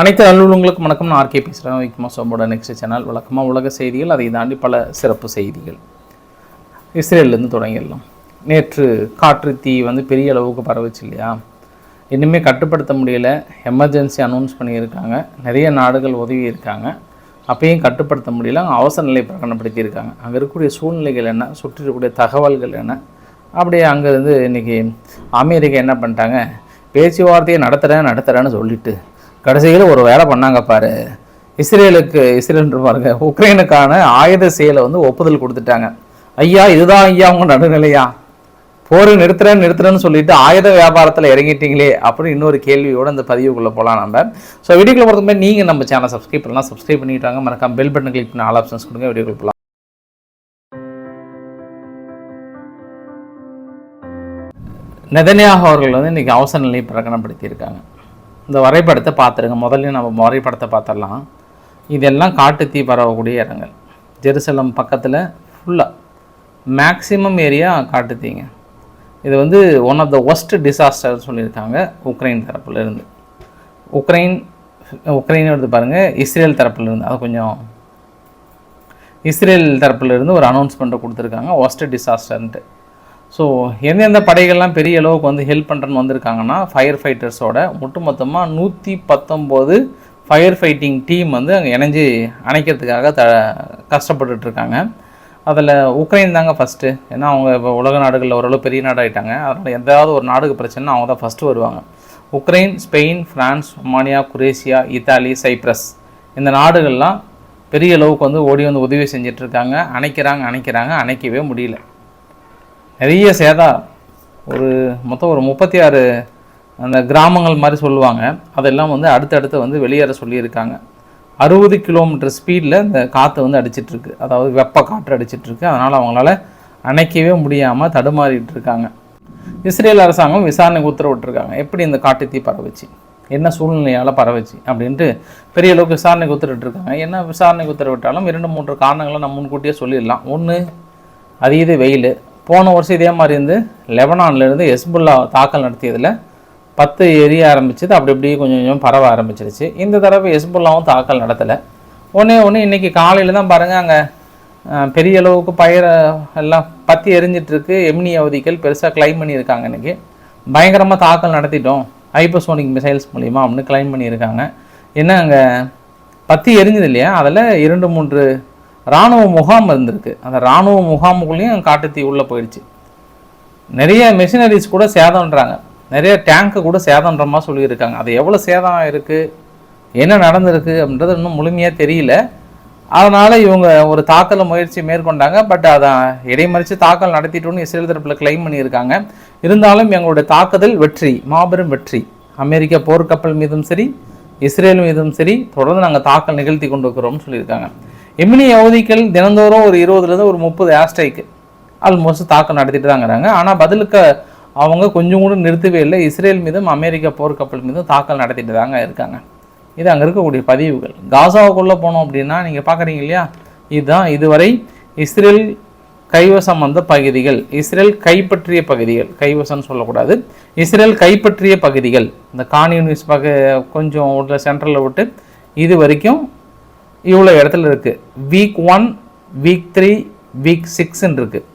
அனைத்து அலுவலகங்களுக்கும் வணக்கம். நான் ஆர்கே பேசுகிறேன் விக்மா சோம்போட நெக்ஸ்ட் சேனல் வழக்கமாக உலக செய்திகள் அதை தாண்டி பல சிறப்பு செய்திகள். இஸ்ரேல்லேருந்து தொடங்கிடலாம். நேற்று காற்று தீ வந்து பெரிய அளவுக்கு பரவுச்சு இல்லையா? இன்னுமே கட்டுப்படுத்த முடியல. எமர்ஜென்சி அனௌன்ஸ் பண்ணியிருக்காங்க. நிறைய நாடுகள் உதவி இருக்காங்க. அப்பயும் கட்டுப்படுத்த முடியல. அங்கே அவசர நிலை பிரகடனப்படுத்தியிருக்காங்க அங்கே இருக்கக்கூடிய சூழ்நிலைகள் என்ன? சுற்றி இருக்கக்கூடிய தகவல்கள் என்ன? அப்படியே அங்கேருந்து இன்றைக்கி அமெரிக்கா என்ன பண்ணிட்டாங்க? பேச்சுவார்த்தையை நடத்துகிறேன் நடத்துகிறேன்னு சொல்லிட்டு கடைசியில் ஒரு வேலை பண்ணாங்க பாரு. இஸ்ரேலுக்கு இஸ்ரேல்ன்ற பாருங்க உக்ரைனுக்கான ஆயுத செயலை வந்து ஒப்புதல் கொடுத்துட்டாங்க. ஐயா இதுதான் ஐயா உங்க நடுநிலையா? போர் நிறுத்துறேன் நிறுத்துறேன்னு சொல்லிட்டு ஆயுத வியாபாரத்தில் இறங்கிட்டீங்களே அப்படின்னு இன்னொரு கேள்வியோட அந்த பதிவுக்குள்ளே போகலாம் நம்ம. ஸோ வீடியோக்குள்ள போகிறதுக்கு நீங்கள் நம்ம சேனல் சப்ஸ்கிரைப் பண்ணலாம் சப்ஸ்கிரைப் பண்ணிட்டாங்க மறக்காம பெல் பட்டன் கிளிக் பண்ண ஆல் ஆப்ஷன்ஸ் கொடுங்க. வீடியோக்குள்ள போகலாம் நெதன்யாகு அவர்கள் வந்து இன்றைக்கி அவசர நிலை பிரகடனப்படுத்தியிருக்காங்க. இந்த வரைபடத்தை பார்த்துருங்க. முதல்ல நம்ம வரைபடத்தை பார்த்துடலாம். இதெல்லாம் காட்டுத்தீ பரவக்கூடிய இடங்கள். ஜெருசலம் பக்கத்தில் ஃபுல்லாக மேக்ஸிமம் ஏரியா காட்டுத்தீங்க இது வந்து one of the worst disaster சொல்லியிருக்காங்க உக்ரைன் தரப்புலேருந்து உக்ரைன் உக்ரைன் எடுத்து பாருங்கள் இஸ்ரேல் தரப்புலேருந்து அது கொஞ்சம் இஸ்ரேல் தரப்புலேருந்து ஒரு அனௌன்ஸ்மெண்ட்டை கொடுத்துருக்காங்க. ஒஸ்ட் டிசாஸ்டர்ன்ட்டு ஸோ எந்தெந்த படைகள்லாம் பெரிய அளவுக்கு வந்து ஹெல்ப் பண்ணுறன்னு வந்திருக்காங்கன்னா ஃபயர் ஃபைட்டர்ஸோட ஒட்டுமொத்தமாக நூற்றி பத்தொம்போது ஃபயர் ஃபைட்டிங் டீம் வந்து அங்கே இணைஞ்சு அணைக்கிறதுக்காக த கஷ்டப்பட்டுட்ருக்காங்க. அதில் உக்ரைன் தாங்க ஃபஸ்ட்டு ஏன்னா அவங்க இப்போ உலக நாடுகளில் ஓரளவு பெரிய நாடாகிட்டாங்க அதனால் எதாவது ஒரு நாடுக்கு பிரச்சனை அவங்க தான் ஃபஸ்ட்டு வருவாங்க. Ukraine Spain France Romania Croatia Italy Cyprus இந்த நாடுகள்லாம் பெரிய அளவுக்கு வந்து ஓடி வந்து உதவி செஞ்சிட்ருக்காங்க. அணைக்கிறாங்க அணைக்கிறாங்க அணைக்கவே முடியல. நிறைய சேதா ஒரு மொத்தம் ஒரு முப்பத்தி ஆறு அந்த கிராமங்கள் மாதிரி சொல்லுவாங்க. அதெல்லாம் வந்து அடுத்தடுத்து வந்து வெளியேற சொல்லியிருக்காங்க. அறுபது கிலோமீட்டர் ஸ்பீடில் இந்த காற்று வந்து அடிச்சிட்ருக்கு. அதாவது வெப்ப காற்று அடிச்சிட்ருக்கு. அதனால் அவங்களால அணைக்கவே முடியாமல் தடுமாறிட்டு இருக்காங்க இஸ்ரேல் அரசாங்கம் விசாரணைக்கு உத்தரவிட்டிருக்காங்க எப்படி இந்த காட்டுத்தீ பரவுச்சு? என்ன சூழ்நிலையால் பரவுச்சு? அப்படின்ட்டு பெரிய அளவுக்கு விசாரணைக்கு உத்தரவிட்டிருக்காங்க என்ன விசாரணைக்கு உத்தரவிட்டாலும் இரண்டு மூன்று காரணங்களை நம்ம முன்கூட்டியே சொல்லிடலாம். ஒன்று அதீத வெயில். போன வருஷம் இதே மாதிரி இருந்து லெபனான்லேருந்து எஸ்புல்லா தாக்கல் நடத்தியதில் பத்து எரிய ஆரம்பிச்சது அப்படி இப்படி கொஞ்சம் கொஞ்சம் பரவ ஆரம்பிச்சிருச்சு. இந்த தடவை எஸ்புல்லாவும் தாக்கல் நடத்தலை. ஒன்றே ஒன்று இன்றைக்கி காலையில் தான் பாருங்கள் அங்கே பெரிய அளவுக்கு பயிரை எல்லாம் பற்றி எரிஞ்சிட்ருக்கு. எம்னி அவதிகள் பெருசாக கிளைம் பண்ணியிருக்காங்க இன்றைக்கி பயங்கரமாக தாக்கல் நடத்திட்டோம். ஹைப்பர்சோனிக் மிசைல்ஸ் மூலிமா அப்படின்னு கிளைம் பண்ணியிருக்காங்க. என்ன அங்கே பற்றி எரிஞ்சது இல்லையா? அதில் இரண்டு மூன்று இராணுவ முகாம் இருந்திருக்கு. அந்த இராணுவ முகாமுக்குள்ளேயும் காட்டுத்தீ உள்ளே போயிடுச்சு. நிறைய மெஷினரிஸ் கூட சேதம்ன்றாங்க. நிறைய டேங்க்கு கூட சேதம்ன்ற மாதிரி சொல்லியிருக்காங்க. அது எவ்வளோ சேதம் இருக்குது என்ன நடந்திருக்கு? அப்படின்றது இன்னும் முழுமையாக தெரியல. அதனால் இவங்க ஒரு தாக்கல முயற்சி மேற்கொண்டாங்க. பட் அதை இடைமறித்து தாக்கல் நடத்திட்டோன்னு இஸ்ரேல் தரப்பில் கிளைம் பண்ணியிருக்காங்க. இருந்தாலும் எங்களுடைய தாக்குதல் வெற்றி மாபெரும் வெற்றி. அமெரிக்க போர்க்கப்பல் மீதும் சரி இஸ்ரேல் மீதும் சரி தொடர்ந்து நாங்கள் தாக்கல் நிகழ்த்தி கொண்டு இருக்கிறோம்னு சொல்லியிருக்காங்க. எமினி அவதிகள் தினந்தோறும் ஒரு இருபதுலேருந்து ஒரு முப்பது ஆஸ்ட்ரைக்கு ஆல்மோஸ்ட் தாக்கல் நடத்திட்டு தாங்கிறாங்க ஆனால் பதிலுக்கு அவங்க கொஞ்சம் கூட நிறுத்தவே இல்லை. இஸ்ரேல் மீதும் அமெரிக்க போர்க்கப்பல் மீதும் தாக்கல் நடத்திட்டு தாங்க இருக்காங்க. இது அங்கே இருக்கக்கூடிய பதிவுகள். காசாவுக்குள்ளே போனோம் அப்படின்னா நீங்கள் பார்க்குறீங்க இல்லையா? இதுதான் இதுவரை இஸ்ரேல் கைவசம் வந்த பகுதிகள். இஸ்ரேல் கைப்பற்றிய பகுதிகள். கைவசம்னு சொல்லக்கூடாது. இஸ்ரேல் கைப்பற்றிய பகுதிகள். இந்த கான்யூனிஸ் பக கொஞ்சம் உள்ள சென்ட்ரலில் விட்டு இது வரைக்கும் இவ்வளோ இடத்துல இருக்குது week one week three week சிக்ஸ்ன்னு இருக்குது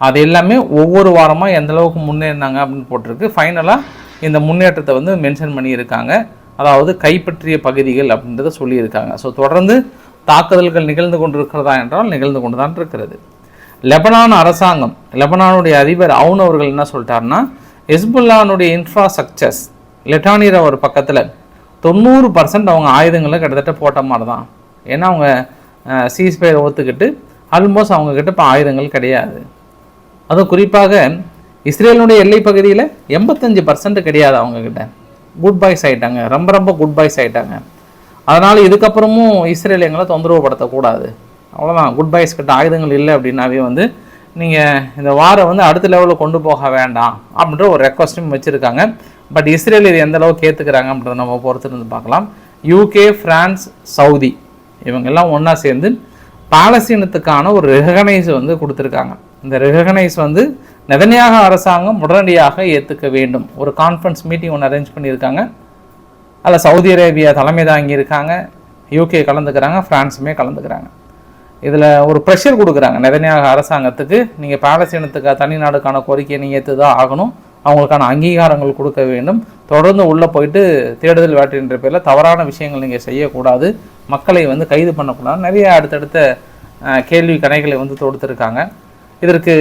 அது எல்லாமே ஒவ்வொரு வாரமாக எந்த அளவுக்கு முன்னேறினாங்க அப்படின்னு போட்டிருக்கு. ஃபைனலாக இந்த முன்னேற்றத்தை வந்து மென்ஷன் பண்ணியிருக்காங்க. அதாவது கைப்பற்றிய பகுதிகள் அப்படின்றத சொல்லியிருக்காங்க. ஸோ தொடர்ந்து தாக்குதல்கள் நிகழ்ந்து கொண்டிருக்கிறதா என்றால் நிகழ்ந்து கொண்டு தான் இருக்கிறது. லெபனான் அரசாங்கம் லெபனானுடைய அதிபர் அவுன் அவர்கள் என்ன சொல்லிட்டாருன்னா ஹெஸ்புல்லானுடைய இன்ஃப்ராஸ்ட்ரக்சர்ஸ் லெட்டானியர் ஒரு பக்கத்தில் தொண்ணூறு பர்சன்ட் அவங்க ஆயுதங்களை கிட்டத்தட்ட போட்ட மாதிரி தான் ஏன்னா அவங்க சீஸ்பயர் ஒத்துக்கிட்டு ஆல்மோஸ்ட் அவங்கக்கிட்ட இப்போ ஆயுதங்கள் கிடையாது. அதுவும் குறிப்பாக இஸ்ரேலுடைய எல்லை பகுதியில் எண்பத்தஞ்சு பர்சன்ட் கிடையாது அவங்கக்கிட்ட குட் பாய்ஸ் ஆகிட்டாங்க ரொம்ப ரொம்ப குட் பாய்ஸ் ஆகிட்டாங்க அதனால் இதுக்கப்புறமும் இஸ்ரேல் எங்களை தொந்தரவு படுத்தக்கூடாது அவ்வளோதான் குட் பாய்ஸ் கிட்ட ஆயுதங்கள் இல்லை அப்படின்னாவே வந்து நீங்கள் இந்த வாரம் வந்து அடுத்த லெவலில் கொண்டு போக வேண்டாம் அப்படின்ற ஒரு ரெக்வஸ்ட்டும் வச்சுருக்காங்க. பட் இஸ்ரேல் இது எந்த அளவுக்கு ஏற்றுக்கிறாங்க அப்படின்றத நம்ம பொறுத்து இருந்து பார்க்கலாம் யூகே ஃப்ரான்ஸ் சவுதி இவங்கெல்லாம் ஒன்றா சேர்ந்து பாலஸ்தீனத்துக்கான ஒரு ரெகனைஸ் வந்து கொடுத்துருக்காங்க. இந்த ரெகனைஸ் வந்து நெதனியாக அரசாங்கம் உடனடியாக ஏற்றுக்க வேண்டும். ஒரு கான்ஃபரன்ஸ் மீட்டிங் ஒன்று அரேஞ்ச் பண்ணியிருக்காங்க. அதில் சவுதி அரேபியா தலைமை தாங்கி இருக்காங்க யூகே கலந்துக்கிறாங்க ஃப்ரான்ஸுமே கலந்துக்கிறாங்க. இதில் ஒரு ப்ரெஷர் கொடுக்குறாங்க. நெதன்யாக அரசாங்கத்துக்கு நீங்கள் பாலஸ்தீனத்துக்கு தனி நாடுக்கான கோரிக்கையை நீங்கள் ஏற்று தான் ஆகணும். அவங்களுக்கான அங்கீகாரங்கள் கொடுக்க வேண்டும். தொடர்ந்து உள்ளே போயிட்டு தேடுதல் வேட்டைன்ற பேரில் தவறான விஷயங்கள் நீங்கள் செய்யக்கூடாது. மக்களை வந்து கைது பண்ணக்கூடாது. நிறைய அடுத்தடுத்த கேள்வி கணைகளை வந்து தொடுத்திருக்காங்க. இதற்கு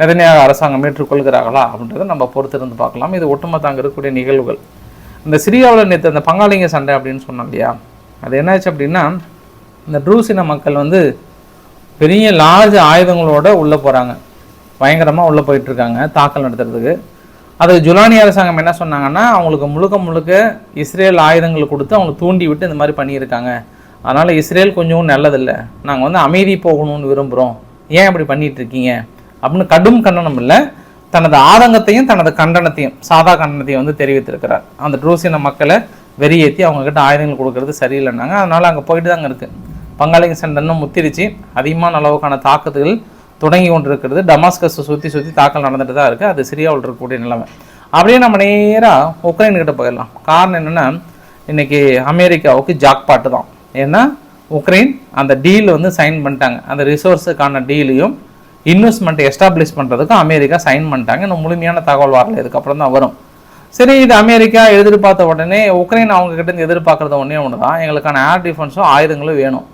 நெதன்யாக அரசாங்கம் ஏற்றுக்கொள்கிறார்களா அப்படின்றத நம்ம பொறுத்திருந்து பார்க்கலாம். இது ஒட்டுமொத்த அங்கே இருக்கக்கூடிய நிகழ்வுகள். இந்த சிரியாவில் நேற்று அந்த பங்காளிங்க சண்டை அப்படின்னு சொன்னோம் இல்லையா? அது என்னாச்சு அப்படின்னா இந்த ட்ரூசின மக்கள் வந்து பெரிய லார்ஜ் ஆயுதங்களோட உள்ளே போகிறாங்க பயங்கரமாக உள்ளே போயிட்டுருக்காங்க தாக்கல் நடத்துறதுக்கு. அது ஜுலானி அரசாங்கம் என்ன சொன்னாங்கன்னா அவங்களுக்கு முழுக்க முழுக்க இஸ்ரேல் ஆயுதங்கள் கொடுத்து அவங்களை தூண்டி விட்டு இந்த மாதிரி பண்ணியிருக்காங்க. அதனால் இஸ்ரேல் கொஞ்சம் நல்லதில்லை. நாங்கள் வந்து அமைதி போகணும்னு விரும்புகிறோம் ஏன் இப்படி பண்ணிட்டு இருக்கீங்க அப்படின்னு கடும் கண்டனம் இல்லை. தனது ஆதங்கத்தையும் தனது கண்டனத்தையும் சாதா கண்டனத்தையும் வந்து தெரிவித்திருக்கிறார். அந்த ட்ரூசின மக்களை வெறியேற்றி அவங்கக்கிட்ட ஆயுதங்கள் கொடுக்கறது சரியில்லைன்னாங்க. அதனால் அங்கே போயிட்டு தாங்க இருக்குது பங்காளிங்க சண்டைன்னு இன்னும் முத்திருச்சு. அதிகமான அளவுக்கான தாக்குதல் தொடங்கி கொண்டிருக்கிறது. டமாஸ்கஸை சுற்றி சுற்றி தாக்கல் நடந்துட்டு தான் இருக்குது அது சிரியாவில் இருக்கக்கூடிய நிலைமை. அப்படியே நம்ம நேராக உக்ரைன்கிட்ட போயிடலாம். காரணம் என்னென்னா இன்றைக்கி அமெரிக்காவுக்கு ஜாக்பாட்டு தான். ஏன்னா உக்ரைன் அந்த டீல் வந்து சைன் பண்ணிட்டாங்க. அந்த ரிசோர்ஸுக்கான டீலையும் இன்வெஸ்ட்மெண்ட் எஸ்டாப்ளிஷ் பண்ணுறதுக்கு அமெரிக்கா சைன் பண்ணிட்டாங்க. இன்னும் முழுமையான தகவல் வரல. இதுக்கப்புறம் தான் வரும். சரி இது அமெரிக்கா எதிர்பார்த்த உடனே உக்ரைன் அவங்கக்கிட்ட எதிர்பார்க்குறது ஒன்றே ஒன்று தான் எங்களுக்கான ஏர் டிஃபென்ஸும் ஆயுதங்களும் வேணும்.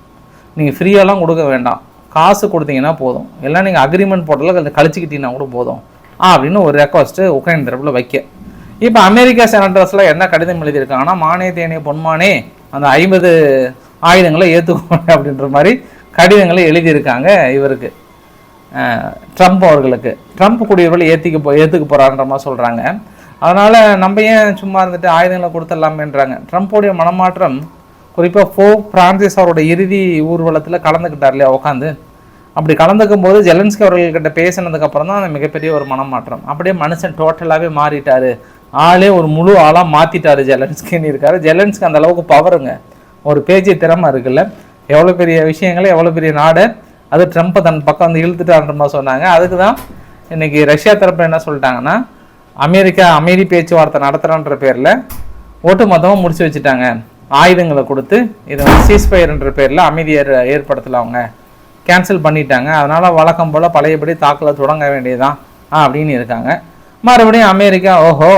நீங்கள் ஃப்ரீயாலாம் கொடுக்க வேண்டாம். காசு கொடுத்தீங்கன்னா போதும். எல்லாம் நீங்கள் அக்ரிமெண்ட் போட்டதில் கொஞ்சம் கழிச்சிக்கிட்டீங்கன்னா கூட போதும். அப்படின்னு ஒரு ரெக்வஸ்ட்டு உக்ரைன் தரப்பில் வைக்க. இப்போ அமெரிக்கா செனட்டர்ஸ்லாம் என்ன கடிதம் எழுதியிருக்காங்கன்னா மானே தேனே பொன்மானே அந்த ஐம்பது ஆயுதங்களை ஏற்றுக்கோங்க அப்படின்ற மாதிரி கடிதங்களை எழுதியிருக்காங்க இவருக்கு. ட்ரம்ப் அவர்களுக்கு. ட்ரம்ப் குடியுரிமை ஏற்றிக்க போ ஏற்றுக்க போகிறான்ற மாதிரி சொல்கிறாங்க அதனால் நம்ம ஏன் சும்மா இருந்துட்டு ஆயுதங்களை கொடுத்துடலாமேன்றாங்க. ட்ரம்ப்போடைய மனமாற்றம் குறிப்பாக ஃபோ பிரான்சிஸ் அவரோட இறுதி ஊர்வலத்தில் கலந்துக்கிட்டார் இல்லையா உட்காந்து அப்படி கலந்துக்கும் போது ஜெலன்ஸ்கி அவர்கள்கிட்ட பேசினதுக்கப்புறம் தான் அந்த மிகப்பெரிய ஒரு மனமாற்றம். அப்படியே மனுஷன் டோட்டலாகவே மாறிட்டார். ஆளே ஒரு முழு ஆளாக மாற்றிட்டார் ஜெலன்ஸ்கின்னு இருக்கார். ஜெலன்ஸ்கி அந்த அளவுக்கு பவருங்க ஒரு பேச்சு திறமை இருக்குல்ல. எவ்வளோ பெரிய விஷயங்களை எவ்வளோ பெரிய நாடு. அது ட்ரம்ப்பை தன் பக்கம் வந்து இழுத்துட்டான்ற மாதிரி சொன்னாங்க. அதுக்கு தான் இன்றைக்கி ரஷ்யா தரப்பு என்ன சொல்லிட்டாங்கன்னா அமெரிக்கா அமைதி பேச்சுவார்த்தை நடத்துகிறான்ற பேரில் ஒட்டு மொத்தமாக முடிச்சு வச்சுட்டாங்க. ஆயுதங்களை கொடுத்து இதை வந்து சீஸ்ஃபயர்ன்ற பேரில் அமைதியை ஏற்படுத்தலை அவங்க கேன்சல் பண்ணிட்டாங்க. அதனால் வழக்கம் போல் பழையபடி தாக்கலை தொடங்க வேண்டியதுதான் ஆ அப்படின்னு இருக்காங்க. மறுபடியும் அமெரிக்கா ஓஹோ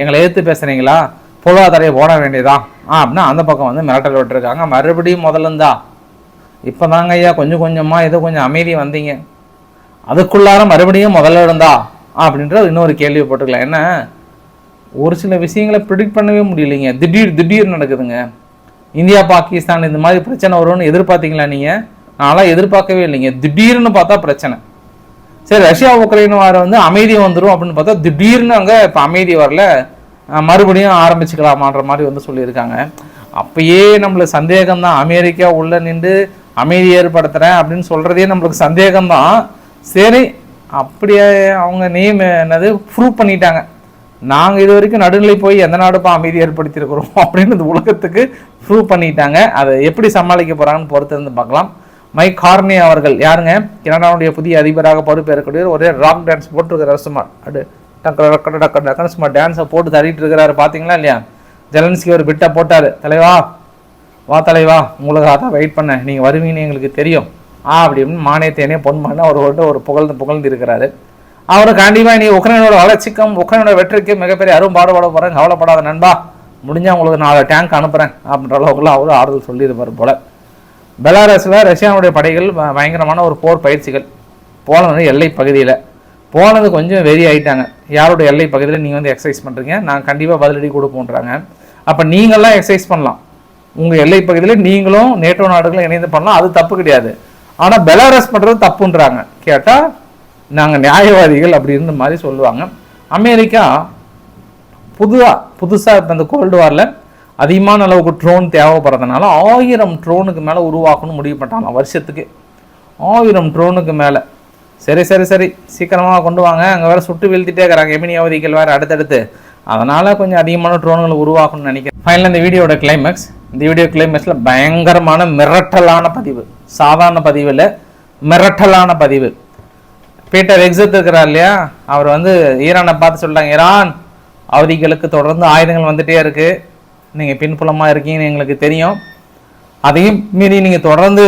எங்களை எதிர்த்து பேசுகிறீங்களா பொருளாதாரையை போட வேண்டியதான் ஆ அப்படின்னா அந்த பக்கம் வந்து மிரட்டல் விட்டுருக்காங்க. மறுபடியும் முதல்ல இப்போ தாங்க ஐயா கொஞ்சம் கொஞ்சமாக ஏதோ கொஞ்சம் அமைதி வந்தீங்க. அதுக்குள்ளார மறுபடியும் முதல்ல இருந்தா அப்படின்ற இன்னொரு கேள்வி போட்டுக்கலாம். என்ன? ஒரு சில விஷயங்களை ப்ரிடிக்ட் பண்ணவே முடியலைங்க. திடீர் திடீர் நடக்குதுங்க. இந்தியா பாகிஸ்தான் இந்த மாதிரி பிரச்சனை வரும்னு எதிர்பார்த்தீங்களா நீங்கள் நான்லாம் எதிர்பார்க்கவே இல்லைங்க. திடீர்னு பார்த்தா பிரச்சனை. சரி ரஷ்யா உக்ரைன் வார வந்து அமைதி வந்துடும் அப்படின்னு பார்த்தா திடீர்னு அங்கே இப்போ அமைதி வரல. மறுபடியும் ஆரம்பிச்சுக்கலாமான்ற மாதிரி வந்து சொல்லியிருக்காங்க. அப்பயே நம்மளுக்கு சந்தேகம்தான். அமெரிக்கா உள்ள நின்று அமைதி ஏற்படுத்துகிறேன் அப்படின்னு சொல்கிறதே நம்மளுக்கு சந்தேகம்தான். சரி அப்படியே அவங்க நேம் என்னது? ப்ரூவ் பண்ணிட்டாங்க. நாங்கள் இது வரைக்கும் நடுநிலை போய் எந்த நாடுப்பா அமைதி ஏற்படுத்தியிருக்கிறோம் அப்படின்னு இந்த உலகத்துக்கு ப்ரூவ் பண்ணிட்டாங்க. அதை எப்படி சமாளிக்க போகிறாங்கன்னு பொறுத்து இருந்து பார்க்கலாம். மைக் கார்னி அவர்கள் யாருங்க? கனடாவுடைய புதிய அதிபராக பொறுப்பேற்கக்கூடிய ஒரே ராக் டான்ஸ் போட்டிருக்கிறார் சும்மா அடு டக்கு டக்கு டக்கு டக்குன்னு சும்மா டான்ஸை போட்டு தள்ளிட்டு இருக்கிறாரு. பார்த்தீங்களா இல்லையா? ஜெலன்ஸ்கி ஒரு பிட்டை போட்டார். தலைவா வா தலைவா உங்களுக்காக தான் வெயிட் பண்ணேன். நீங்கள் வருவீங்கன்னு எங்களுக்கு தெரியும். ஆ அப்படின்னு மானியத்தேனே பொன் பண்ண ஒரு ஒரு புகழ்ந்து புகழ்ந்து இருக்கிறாரு. அவர் கண்டிப்பாக நீ உக்ரைனோட வளர்ச்சிக்கும் உக்ரைனோட வெற்றிக்கும் மிகப்பெரிய அரும் பாடுபட போகிறேன் கவலைப்படாத நண்பா. முடிஞ்சால் உங்களுக்கு நாலு டேங்க் அனுப்புகிறேன் அப்படின்ற அளவுக்குலாம் அவரும் ஆறுதல் சொல்லியிருப்பார் போல. பெலாரஸில் ரஷ்யாவுடைய படைகள் பயங்கரமான ஒரு போர் பயிற்சிகள். போனது எல்லை பகுதியில். போனது கொஞ்சம் வெறி ஆயிட்டாங்க. யாரோட எல்லை பகுதியில் நீங்கள் வந்து எக்ஸசைஸ் பண்ணுறீங்க நான் கண்டிப்பாக பதிலடி கொடுப்போன்றாங்க. அப்போ நீங்களாம் எக்ஸசைஸ் பண்ணலாம். உங்கள் எல்லை பகுதியில் நீங்களும் நேட்டோ நாடுகளும் இணைந்து பண்ணலாம். அது தப்பு கிடையாது. ஆனால் பெலாரஸ் பண்ணுறது தப்புன்றாங்க. கேட்டால் நாங்கள் நியாயவாதிகள் அப்படின்னு மாதிரி சொல்லுவாங்க. அமெரிக்கா புதுவாக புதுசாக இப்போ இந்த கோல்டு வாரில் அதிகமான அளவுக்கு ட்ரோன் தேவைப்படுறதுனால ஆயிரம் ட்ரோனுக்கு மேலே உருவாக்கணும்னு முடிவுப்பட்டாங்க வருஷத்துக்கு. ஆயிரம் ட்ரோனுக்கு மேலே. சரி சரி சரி. சீக்கிரமாக கொண்டு வாங்க. அங்கே வேறு சுட்டு வீழ்த்திட்டே இருக்கிறாங்க. எமினி அவதிகள் வேறு அடுத்தடுத்து. அதனால் கொஞ்சம் அதிகமான ட்ரோன்களை உருவாக்கணும்னு நினைக்கிறேன். ஃபைனல் இந்த வீடியோட கிளைமேக்ஸ் இந்த வீடியோ கிளைமேக்ஸில் பயங்கரமான மிரட்டலான பதிவு. சாதாரண பதிவு இல்லை. மிரட்டலான பதிவு. பீட்டர் எக்ஸத் இருக்கிறார் இல்லையா? அவர் வந்து ஈரானை பார்த்து சொல்லிட்டாங்க ஈரான் அவதிகளுக்கு தொடர்ந்து ஆயுதங்கள் வந்துட்டே இருக்கு. நீங்கள் பின்புலமாக இருக்கீங்கன்னு எங்களுக்கு தெரியும். அதையும் மீறி நீங்கள் தொடர்ந்து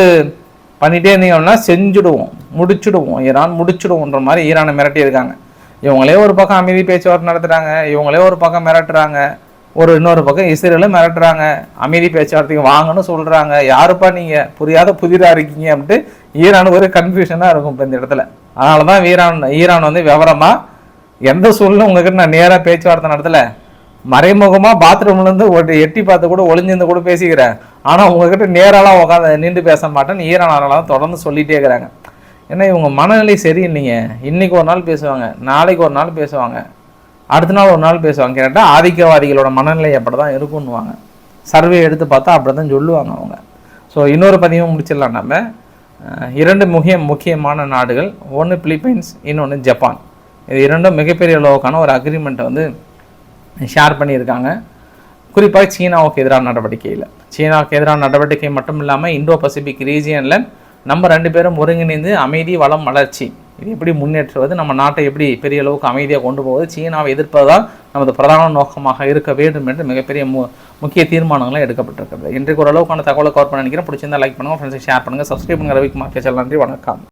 பண்ணிகிட்டே இருந்தீங்கன்னா செஞ்சுடுவோம் முடிச்சுடுவோம். ஈரான் முடிச்சுடுவோன்ற மாதிரி ஈரானை மிரட்டியிருக்காங்க இவங்களே ஒரு பக்கம் அமைதி பேச்சுவார்த்தை நடத்துகிறாங்க இவங்களே ஒரு பக்கம் மிரட்டுறாங்க ஒரு இன்னொரு பக்கம் இஸ்ரேலும் மிரட்டுறாங்க. அமைதி பேச்சுவார்த்தைக்கு வாங்கன்னு சொல்கிறாங்க யாருப்பா நீங்கள் புரியாத புதிராக இருக்கீங்க அப்படின்ட்டு ஈரான் ஒரு கன்ஃபியூஷனாக இருக்கும் இப்போ இந்த இடத்துல. அதனால தான் ஈரான் ஈரான் வந்து விவரமாக எந்த சூழ்நிலை உங்ககிட்ட நான் நேராக பேச்சுவார்த்தை நடத்தலை. மறைமுகமாக பாத்ரூம்லேருந்து ஒரு எட்டி பார்த்து கூட ஒளிஞ்சிருந்து கூட பேசிக்கிறேன் ஆனால் உங்ககிட்ட நேராலாம் உட்காந்து நின்று பேச மாட்டேன்னு ஈரான் தொடர்ந்து சொல்லிகிட்டே இருக்கிறாங்க. ஏன்னா இவங்க மனநிலை சரியில்லைங்க. இன்னைக்கு ஒரு நாள் பேசுவாங்க நாளைக்கு ஒரு நாள் பேசுவாங்க. அடுத்த நாள் ஒரு நாள் பேசுவாங்க. கேட்டால் ஆதிக்கவாதிகளோட மனநிலை அப்படி தான் இருக்குன்னுவாங்க. சர்வே எடுத்து பார்த்தா அப்படி தான் சொல்லுவாங்க அவங்க. ஸோ இன்னொரு பதிவும் முடிச்சிடலாம் நம்ம. இரண்டு முக்கிய முக்கியமான நாடுகள் ஒன்று பிலிப்பைன்ஸ் இன்னொன்று ஜப்பான். இது இரண்டும் மிகப்பெரிய அளவுக்கான ஒரு அக்ரிமெண்ட்டை வந்து ஷேர் பண்ணியிருக்காங்க. குறிப்பாக சீனாவுக்கு எதிரான நடவடிக்கையில். சீனாவுக்கு எதிரான நடவடிக்கை மட்டும் இல்லாமல் இந்தோ பசிபிக் ரீஜியனில் நம்ம ரெண்டு பேரும் ஒருங்கிணைந்து அமைதி வளம் வளர்ச்சி. இது எப்படி முன்னேற்றுவது நம்ம நாட்டை எப்படி பெரிய அளவுக்கு அமைதியாக கொண்டு போவது சீனாவை எதிர்ப்பதுதான் நமது பிரதான நோக்கமாக இருக்க வேண்டும் என்று மிகப்பெரிய மு முக்கிய தீர்மானங்களும் எடுக்கப்பட்டிருக்கிறது. இன்றைக்கு ஓரளவுக்கான தகவலை கவர் பண்ண நினைக்கிறேன். பிடிச்சிருந்தா லைக் பண்ணுங்கள் ஃப்ரெண்ட்ஸுக்கு ஷேர் பண்ணுங்கள் சப்ஸ்கிரைப் பண்ணுங்கள் ரவிக்குமார் கேச்சல் நன்றி வணக்கம்.